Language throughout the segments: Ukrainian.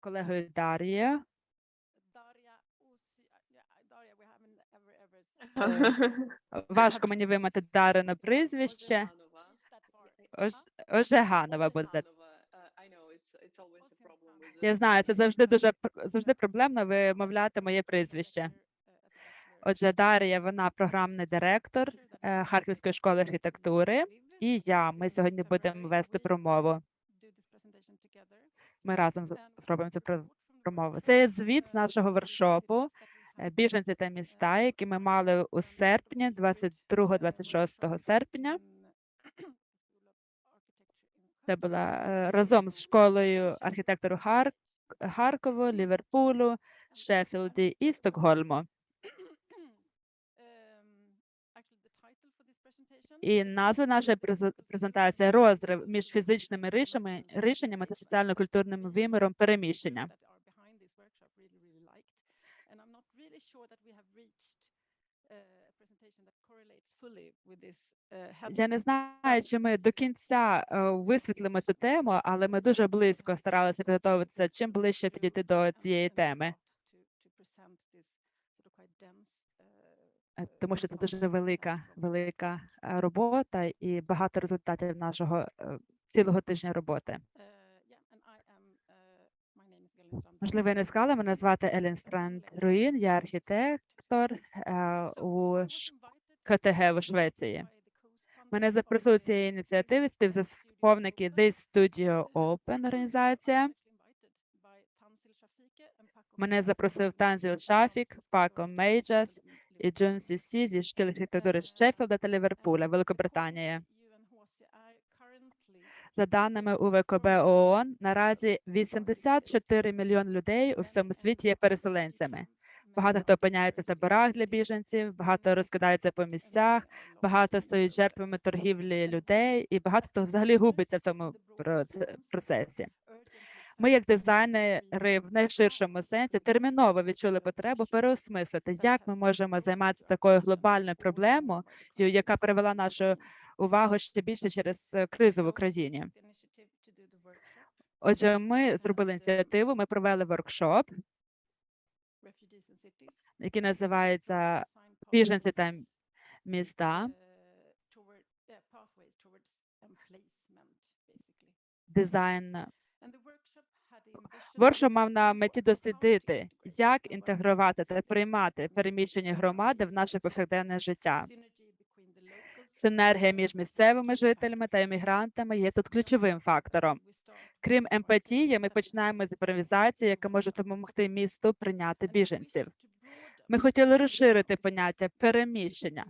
колегою ever. Важко мені вимати Дарино прізвище. That far. Ож, Ожеганова буде. uh, Я знаю, це завжди дуже завжди проблемно вимовляти моє прізвище. Отже, Дар'я, вона програмний директор е, Харківської школи архітектури, і я. Ми сьогодні будемо вести промову. Ми разом зробимо цю про- промову. Це є звіт з нашого воркшопу е, біженці та міста, які ми мали у серпні, 22-26 серпня. Це була е, разом з школою архітектору Хар... Харкову, Ліверпулю, Шеффілді і Стокгольму. І назва нашої презе- презентації розрив між фізичними рішами, рішеннями та соціально-культурним виміром переміщення. Я не знаю, чи ми до кінця е, висвітлимо цю тему, але ми дуже близько старалися підготуватися, чим ближче підійти до цієї теми, тому що це дуже велика, велика е, робота і багато результатів нашого е, цілого тижня роботи. Можливо, я не сказала, мене звати Елін Странд Руїн, я архітектор е, у КТГ у Швеції. Мене запросили цієї ініціативи співзасновники This Studio Open організація. Мене запросив Танзіл Шафік, Пако Мейджас і Джон Сісі зі шкіл архітектури Шеффілда та Ліверпуля, Великобританія. За даними УВКБ ООН, наразі 84 мільйон людей у всьому світі є переселенцями. Багато хто опиняється в таборах для біженців, багато розкидається по місцях, багато стають жертвами торгівлі людей, і багато хто взагалі губиться в цьому проц- процесі. Ми, як дизайнери, в найширшому сенсі терміново відчули потребу переосмислити, як ми можемо займатися такою глобальною проблемою, яка привела нашу увагу ще більше через е, кризу в Україні. Отже, ми зробили ініціативу, ми провели воркшоп, який називається Біженці та міста. Дизайн Воркшоп мав на меті дослідити, як інтегрувати та приймати переміщені громади в наше повсякденне життя. Синергія між місцевими жителями та іммігрантами є тут ключовим фактором. Крім емпатії, ми починаємо з імпровізації, яка може допомогти місту прийняти біженців. Ми хотіли розширити поняття переміщення,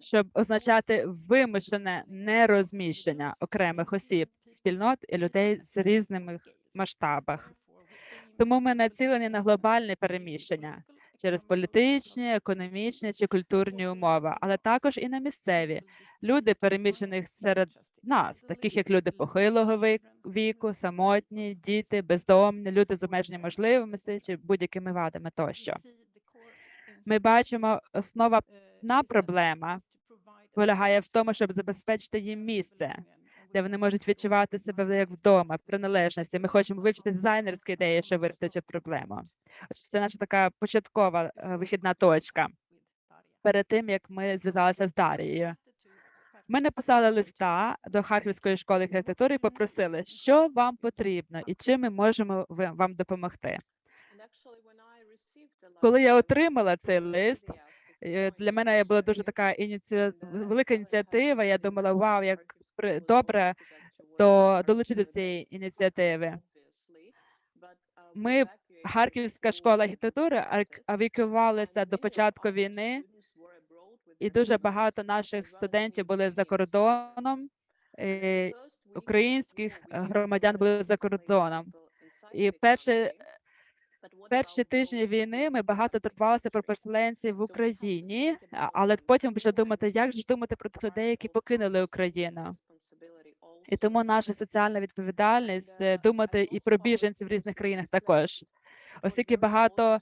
щоб означати вимушене нерозміщення окремих осіб, спільнот і людей з різними масштабах. Тому ми націлені на глобальне переміщення через політичні, економічні чи культурні умови, але також і на місцеві люди, переміщених серед нас, таких як люди похилого віку, самотні, діти, бездомні, люди з обмеженими можливостями чи будь-якими вадами тощо. Ми бачимо, основна проблема полягає в тому, щоб забезпечити їм місце, де вони можуть відчувати себе як вдома, приналежності. Ми хочемо вивчити дизайнерські ідеї, щоб вирішити проблему. Це наша така початкова е, вихідна точка. Перед тим як ми зв'язалися з Дарією, ми написали листа до Харківської школи архітектури і попросили, що вам потрібно і чим ми можемо вам допомогти. Коли я отримала цей лист, Е, Для мене була дуже така ініці... велика ініціатива. Я думала, вау, як добре до долучити до цієї ініціативи. Ми, Харківська школа архітектури, ар- евакуювалися до початку війни, і дуже багато наших студентів були за кордоном. е, Українських е, громадян були за кордоном. І перші перші тижні війни ми багато турбувалися про переселенців в Україні, але потім почали думати, як ж думати про тих людей, які покинули Україну. І тому наша соціальна відповідальність е, думати і про біженців в різних країнах також. Оскільки багато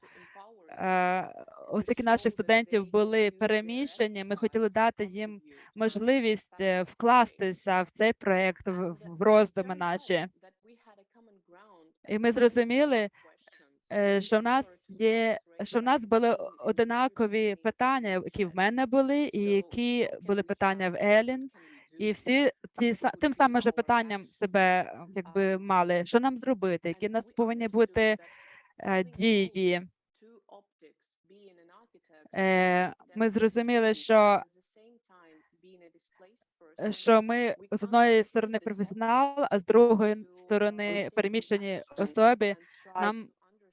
е, оскільки наших студентів були переміщені, ми хотіли дати їм можливість е, вкластися в цей проект в, роздуми наші. І ми зрозуміли, що в нас є, що в нас були одинакові питання, які в мене були, і які були питання в Елін. І всі ті тим самим же питанням себе е, якби мали, що нам зробити, які нас повинні бути е, дії. Е, Ми зрозуміли, що, е, що ми з одної сторони професіонал, а з другої сторони переміщені особи. Нам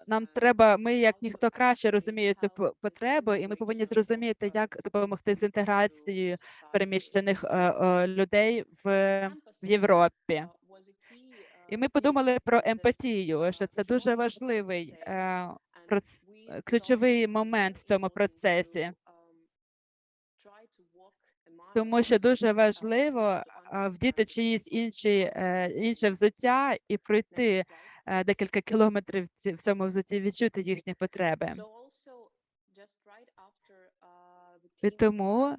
нам треба, ми як ніхто краще розуміє цю по- потребу, і ми повинні зрозуміти, як допомогти з інтеграцією переміщених е, е, людей в, Європі. І ми подумали про емпатію, що це дуже важливий е, ключовий момент в цьому процесі, тому що дуже важливо вдіти чиїсь інші інше взуття і пройти декілька кілометрів в цьому взутті, відчути їхні потреби. І тому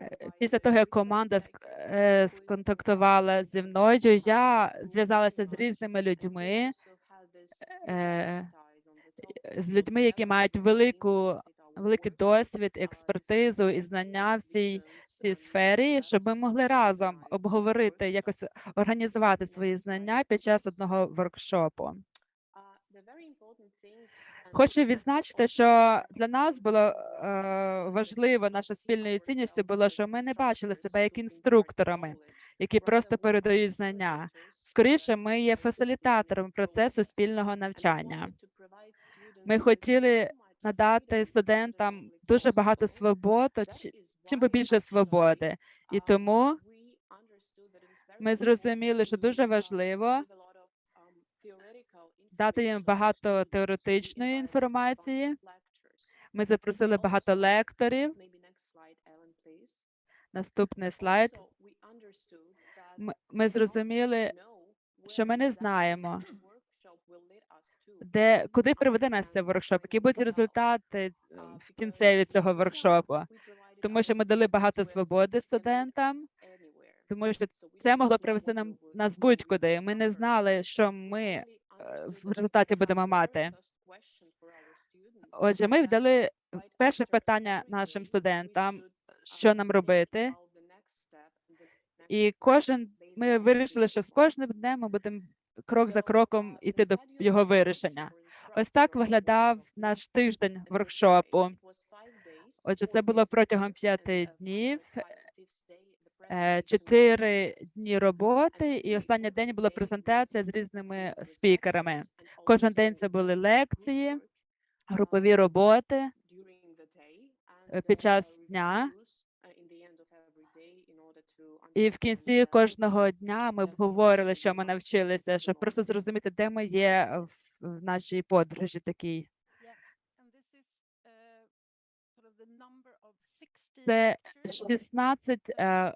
Е, Після того, як команда е, сконтактувала зі мною, я зв'язалася з різними людьми, е, з людьми, які мають велику великий досвід, експертизу і знання в цій цій сфері, щоб ми могли разом обговорити, якось організувати свої знання під час одного воркшопу. Хочу відзначити, що для нас було е, важливо, наша спільною цінністю було, що ми не бачили себе як інструкторами, які просто передають знання. Скоріше, ми є фасилітатором процесу спільного навчання. Ми хотіли надати студентам дуже багато свободи, чи- чим би більше свободи, і тому ми зрозуміли, що дуже важливо дати їм багато теоретичної інформації. Ми запросили багато лекторів. Наступний слайд. Ми, ми зрозуміли, що ми не знаємо, де куди приведе нас цей воркшоп, які будуть результати е, в кінцеві цього воркшопу, тому що ми дали багато свободи студентам, тому що це могло привести нам нас будь-куди. Ми не знали, що ми е, в результаті будемо мати. Отже, ми дали перше питання нашим студентам, що нам робити, і кожен ми вирішили, що з кожним днем ми будемо крок за кроком іти до його вирішення. Ось так виглядав наш тиждень воркшопу. Отже, це було протягом п'яти днів, е, чотири дні роботи, і останній день була презентація з різними спікерами. Кожен день це були лекції, групові роботи е, під час дня. І в кінці кожного дня ми обговорили, що ми навчилися, щоб просто зрозуміти, де ми є в нашій подорожі такій. Це 16 е, е,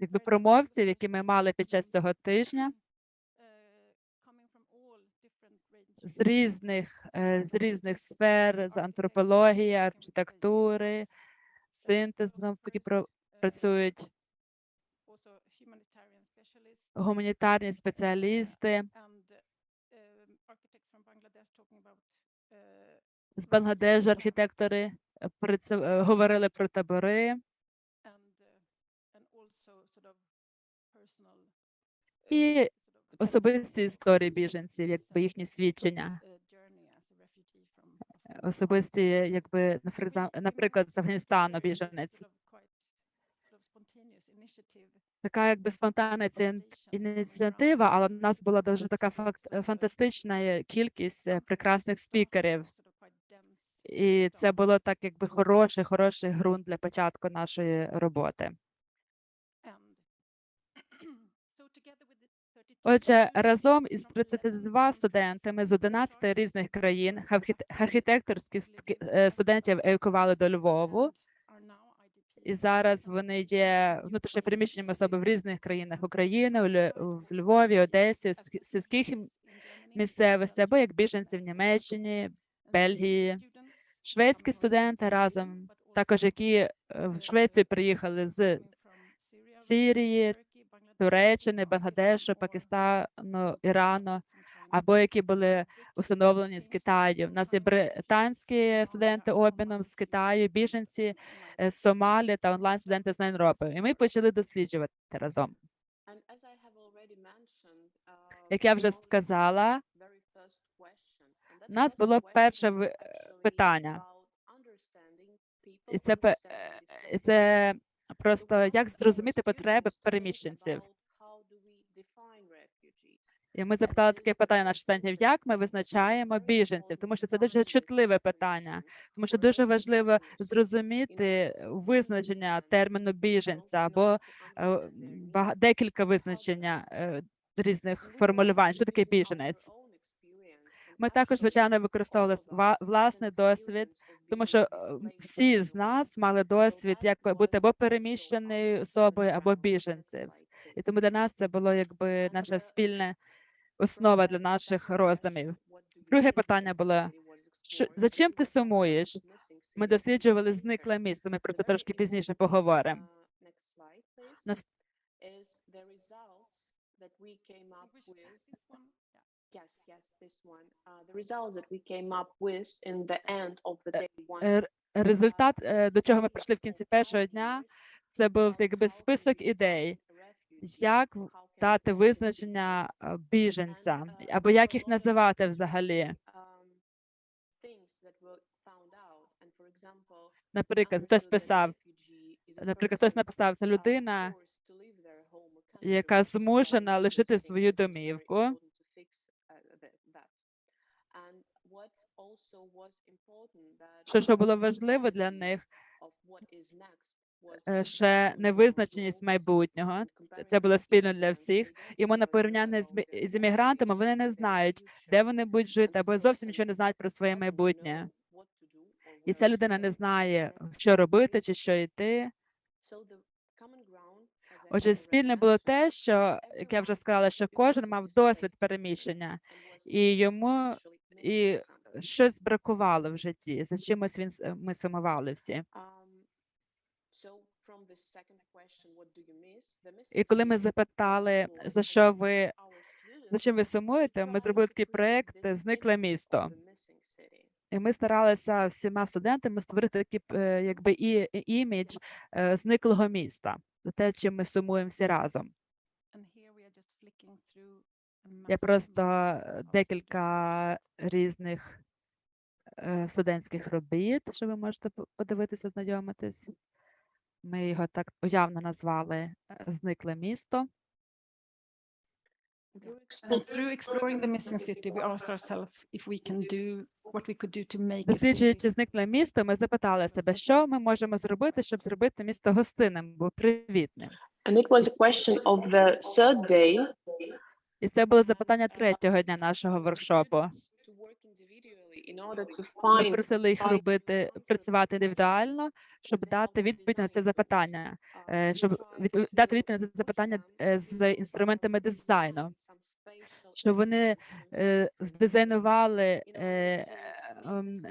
якби промовців, які ми мали під час цього тижня. З різних е, з різних сфер, з антропології, архітектури, синтезом, які працюють. Гуманітарні спеціалісти. З Бангладежу, архітектори говорили про табори. І особисті історії біженців, якби їхні свідчення, е, особисті, якби наприклад, з Афганістану біженець. Така якби спонтанна ця ініціатива, але в нас була дуже така е, фантастична е, кількість е, прекрасних спікерів. І це було так, якби хороший, хороший ґрунт для початку нашої роботи. Отже, разом із 32 студентами з 11 різних країн архіте- архітекторських е, студентів евакували до Львову, і зараз вони є внутрішньо переміщеними особи в різних країнах України, в Львові, Одесі, в сільських м- місцевостях, або як біженці в Німеччині, Бельгії, шведські студенти разом, також які е, в Швецію приїхали з Сирії, Туреччини, Бангладешу, Пакистану, Ірану, або які були установлені з Китаю. У нас є британські студенти обміном з Китаю, біженці е, з Сомалі та онлайн студенти з Найроби. І ми почали досліджувати разом. Як я вже сказала, У нас було перше ви- питання, і це е, це просто як зрозуміти потреби переміщенців. І ми запитали таке питання наших студентів, як ми визначаємо біженців, тому що це дуже чутливе питання, тому що дуже важливо зрозуміти визначення терміну біженця або е, декілька визначення е, різних формулювань. Що таке біженець? Ми також, звичайно, використовували власний досвід, тому що е, всі з нас мали досвід, як бути або переміщеною особою, або біженців. І тому для нас це було якби наша спільна основа для наших роздумів. Друге питання було: що за чим ти сумуєш? Ми досліджували зникле місто. Ми про це трошки пізніше поговоримо. Результат, е, до чого ми прийшли в кінці першого дня, це був якби список ідей, як дати визначення е, біженця, або як їх називати взагалі. Наприклад, хтось писав, наприклад, хтось написав, це людина, яка змушена лишити свою домівку. Що, що було важливо для них, е, ще невизначеність майбутнього. Це було спільно для всіх. І на порівняння з, з іммігрантами, вони не знають, де вони будуть жити, або зовсім нічого не знають про своє майбутнє. І ця людина не знає, що робити чи що йти. Отже, спільне було те, що як я вже сказала, що кожен мав досвід переміщення, і йому і щось бракувало в житті. За чимось він ми сумували всі. І коли ми запитали, за що ви за чим ви сумуєте, ми зробили такий проект Зникле місто. І ми старалися всіма студентами створити такий е, якби і і- імідж е, зниклого міста за те, чим ми сумуємо всі разом. Я просто декілька різних е, студентських робіт, що ви можете подивитися, знайомитись. Ми його так уявно назвали е, Зникле місто. Through exploring the missing city, we asked ourselves if we can do what we could do to make Досліджуючи зникле місто, ми запитали себе, що ми можемо зробити, щоб зробити місто гостинним, бо привітним. And it was a question of the third day І це було запитання третього дня нашого воркшопу. Ми просили їх робити працювати індивідуально, щоб дати відповідь на це запитання, е, щоб дати відповідь на це запитання е, з інструментами дизайну, щоб вони е, здизайнували ем,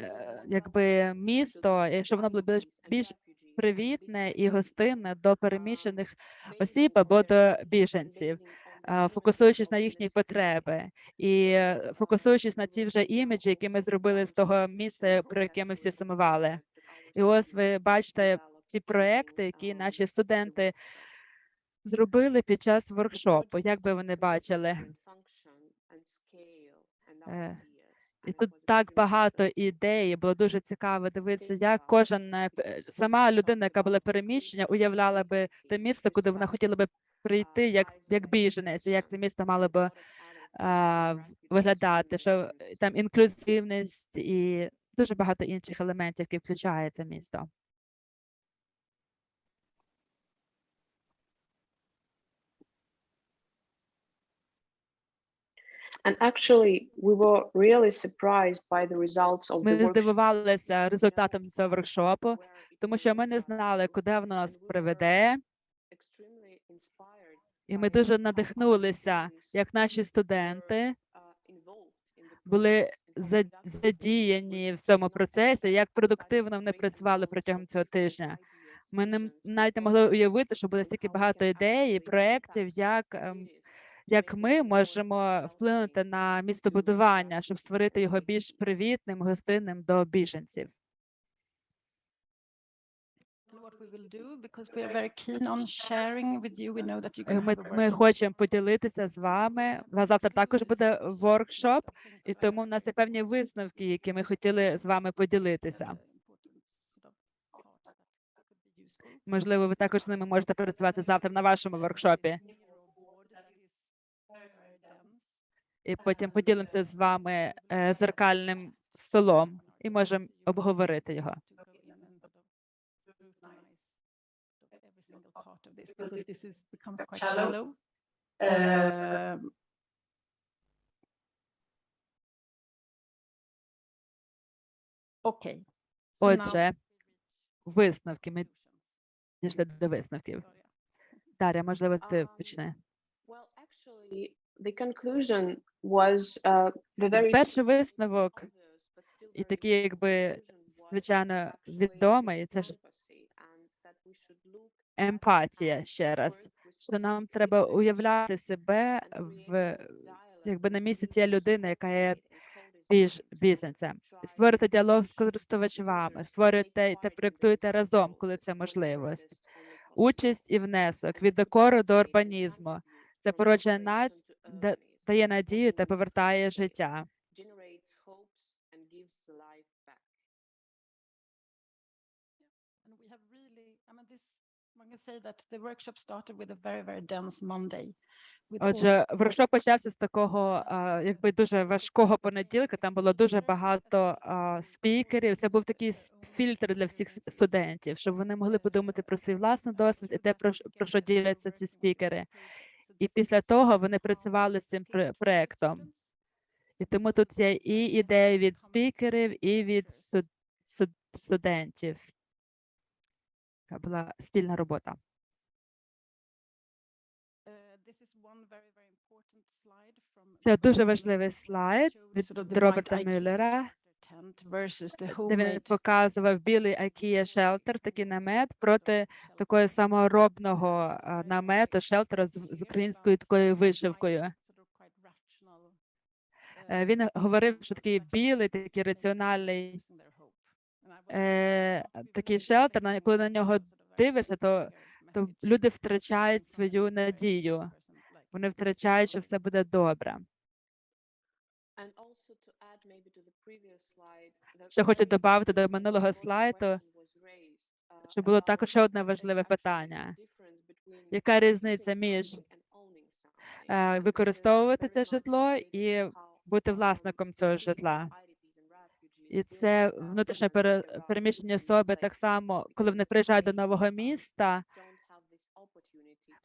якби місто, і щоб воно було більш більш привітне і гостинне до переміщених осіб або до біженців, фокусуючись на їхні потреби і е, фокусуючись на ті вже іміджі, які ми зробили з того міста, про яке ми всі сумували. І ось ви бачите ті проекти, які наші студенти зробили під час воркшопу. Як би вони бачили? Е, І тут так багато ідей. Було дуже цікаво дивитися, як кожен е, сама людина, яка була переміщення, уявляла би те місце, куди вона хотіла би прийти, як, як біженець, як це місто мало би а, виглядати, що е, там інклюзивність і дуже багато інших елементів, які включає це місто. And actually, we were really surprised by the results of the Ми здивувалися результатом цього воркшопу, тому що ми не знали, куди воно нас приведе. І ми дуже надихнулися, як наші студенти uh, були задіяні в цьому процесі, як продуктивно вони працювали протягом цього тижня. Ми не навіть не могли уявити, що буде стільки багато ідей і проєктів, як ем, як ми можемо вплинути на містобудування, щоб створити його більш привітним, гостинним до біженців. Ми, хочемо поділитися з вами. У вас завтра також буде воркшоп, і тому в нас є певні висновки, які ми хотіли з вами поділитися. Можливо, ви також з ними можете працювати завтра на вашому воркшопі. І потім поділимося з вами е, зеркальним столом і можемо обговорити його. So now Отже, висновки. Ми дійшли до висновків. Дар'я, можливо, ти Um, the conclusion uh, Перший висновок, і такий, якби звичайно відомий, це ж емпатія ще раз. Що нам треба уявляти себе в якби на місці цієї людини, яка є біженцем. try Створити діалог з користувачами, створюйте та проєктуйте разом, коли це можливість. Участь і внесок від to докору до урбанізму Це породжує над- дає надію та повертає життя. Отже, воркшоп почався з такого, якби дуже важкого понеділка. Там було дуже багато спікерів. Це був такий фільтр для всіх студентів, щоб вони могли подумати про свій власний досвід і те, про, про що діляться ці спікери. І після того вони працювали з цим проектом. І тому тут є і ідеї від спікерів, і від студ- студ- студентів. Така була спільна робота. From- Це дуже важливий слайд від Роберта Мюллера, де він показував білий IKEA Shelter, такий намет, проти такого саморобного намету, шелтера з, з українською такою вишивкою. Е, Він говорив, що такий білий, такий раціональний е, такий шелтер, коли на нього дивишся, то, то люди втрачають свою надію. Вони втрачають, що все буде добре. And also to add maybe to the previous slide, that Ще хочу додати до минулого слайду, uh, що було також ще одне важливе питання. Яка різниця між е, використовувати це житло і бути um, власником цього житла? І це don't have внутрішньо the пере- about переміщені new особи так само, коли вони приїжджають до нового uh, міста,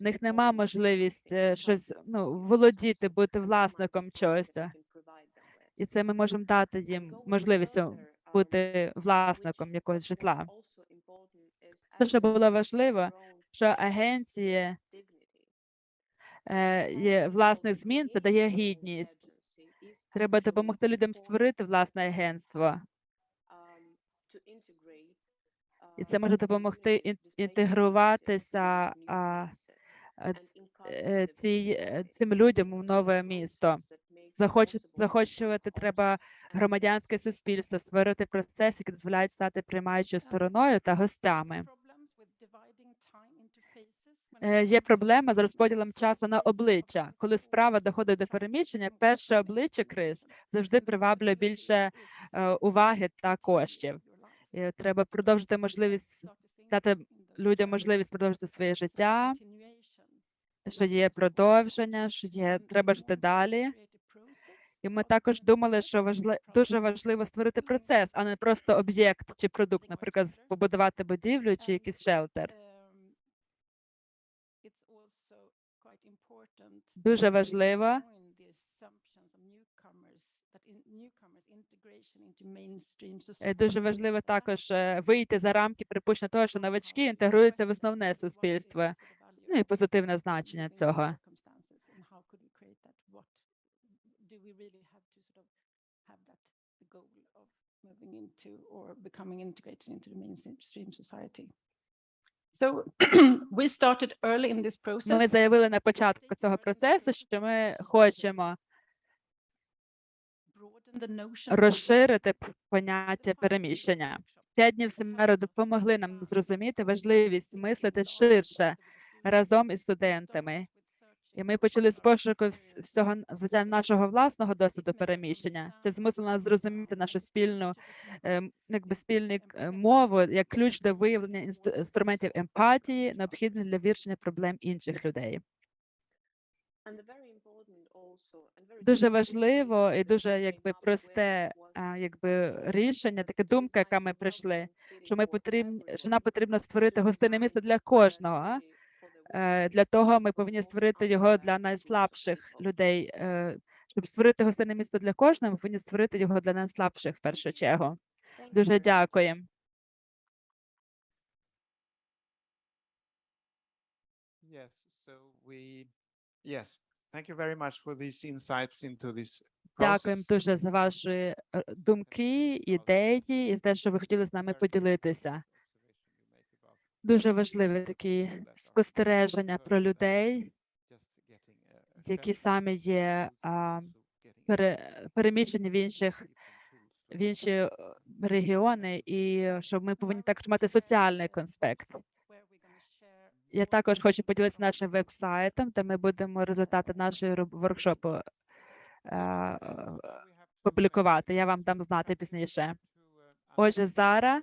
в них нема можливість е, щось ну, володіти, бути власником чогось. І це ми можемо дати їм можливість um, бути власником якогось житла. Те, що було важливо, що агенції е, є власних змін, це дає гідність. Треба допомогти людям створити власне агентство, um, і uh, це може допомогти інтегруватися а, е, е, е, society цим людям to нове місто. To захочувати треба громадянське суспільство, створити процес, який дозволяють стати приймаючою стороною та гостями. Е, Є проблема з розподілом часу на обличчя. Коли справа доходить до переміщення, перше обличчя криз завжди приваблює більше е, уваги та коштів. І треба продовжити можливість дати людям можливість продовжити своє життя, що є продовження, що є треба жити далі. І ми також думали, що важли, дуже важливо створити процес, а не просто об'єкт чи продукт, наприклад, побудувати будівлю чи якийсь шелтер. Дуже важливо Е, Дуже важливо також е, вийти за рамки припущення того, що новачки інтегруються в основне суспільство. Ну і позитивне значення цього. Moving into or becoming integrated into the mainstream society. So we started early in this process. Ми заявили на початку цього процесу, що ми хочемо розширити поняття переміщення. П'ять днів семінару допомогли нам зрозуміти важливість мислити ширше разом із студентами. І ми почали з пошуку всього звичайно нашого власного досвіду переміщення. Це змусило нас зрозуміти нашу спільну, ем, якби спільну е, мову як ключ до виявлення інструментів емпатії, необхідних для вирішення проблем інших людей. Дуже важливо і дуже якби просте якби рішення, така думка, яка ми прийшли, що ми потрібні, що нам потрібно створити гостинне місце для кожного. Е, Для того ми повинні створити його для найслабших людей. Е, Щоб створити гостинне місце для кожного, ми повинні створити його для найслабших в першу чергу. Дуже дякую. Yes, so we, yes, thank you very much for these insights into this Дякуємо дуже за ваші е, думки, ідеї і за те, що ви хотіли з нами поділитися. observation you make about Дуже важливі такі спостереження про людей, які самі є а, пере, переміщені в інших в інші е, регіони, і е, щоб ми повинні також мати соціальний конспект. Я також хочу поділитися нашим веб-сайтом, де ми будемо результати нашого воркшопу е, to, uh, публікувати. Я вам дам знати пізніше. Отже, зараз